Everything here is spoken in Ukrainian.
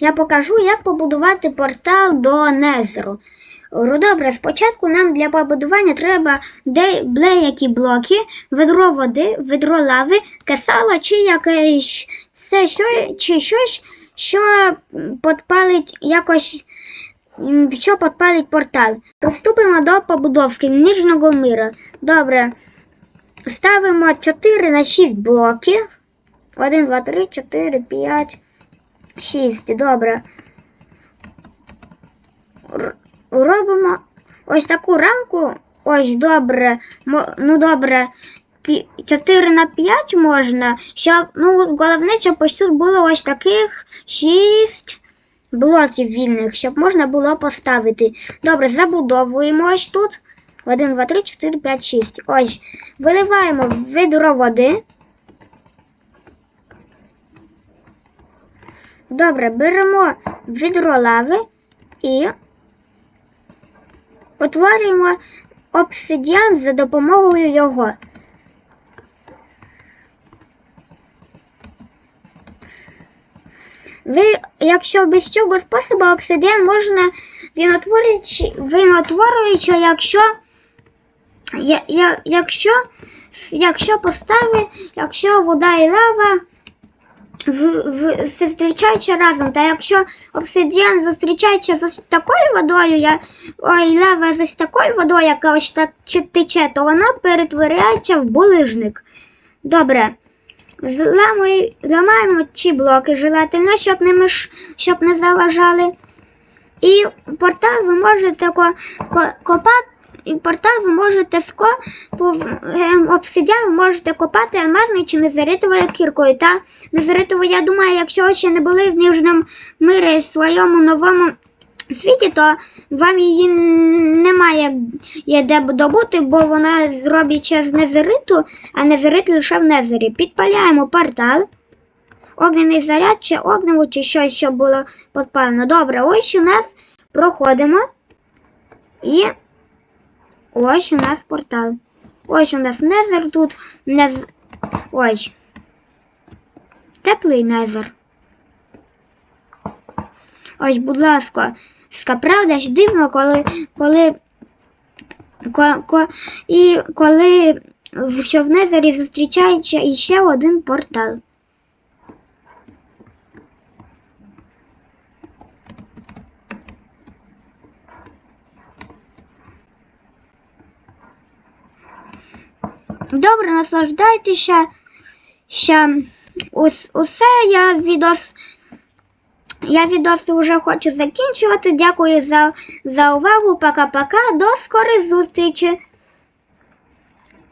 Я покажу, як побудувати портал до Незеру. Добре, спочатку нам для побудування треба деякі блоки, ведро води, ведро лави, касало чи якесь це що, чи щось, що м, підпалить якось, що підпалить портал. Приступимо до побудовки ніжного мира. Добре. Ставимо 4 на 6 блоків. 1, 2, 3, 4, 5, 6. Добре. Робимо ось таку рамку. Ось добре. Ну добре. 4 на 5 можна, щоб, ну, головне, щоб ось тут було ось таких 6 блоків вільних, щоб можна було поставити. Добре, забудовуємо ось тут. 1, 2, 3, 4, 5, 6. Ось. Виливаємо в відро води. Добре, беремо відро лави і утворюємо обсидіан за допомогою його. Ви, якщо без цього способу обсидіан можна він утворюючи, якщо, я, я, якщо, якщо постави, якщо вода і лава в, в, зустрічаються разом, та якщо обсидіан зустрічається з такою водою, я, ой, лава з такою водою, яка ось так тече, то вона перетворяється в булижник. Добре. Зламуй- Зламаємо ці блоки желательно, щоб не, миш, щоб не заважали. І портал ви можете ко, копати. І портал ви можете по ем, обсидіан ви можете копати алмазною чи незаритовою кіркою. Та незаритовою, я думаю, якщо ви ще не були в Ніжному мирі своєму новому світі, то вам її немає є де добути, бо вона зробиться з незериту, а незерит лише в незері. Підпаляємо портал. Огняний заряд чи огневу, чи щось, що було підпалено. Добре, ось у нас проходимо. І ось у нас портал. Ось у нас незер тут. Нез... Ось. Теплий незер. Ось, будь ласка, ска, правда ж дивно, коли, коли, ко, ко, і коли що в Незері зустрічається іще один портал. Добре, наслаждайтеся. Ще ус, усе я відос. Я відос вже хочу закінчувати. Дякую за, за увагу. Пока-пока. До скорої зустрічі.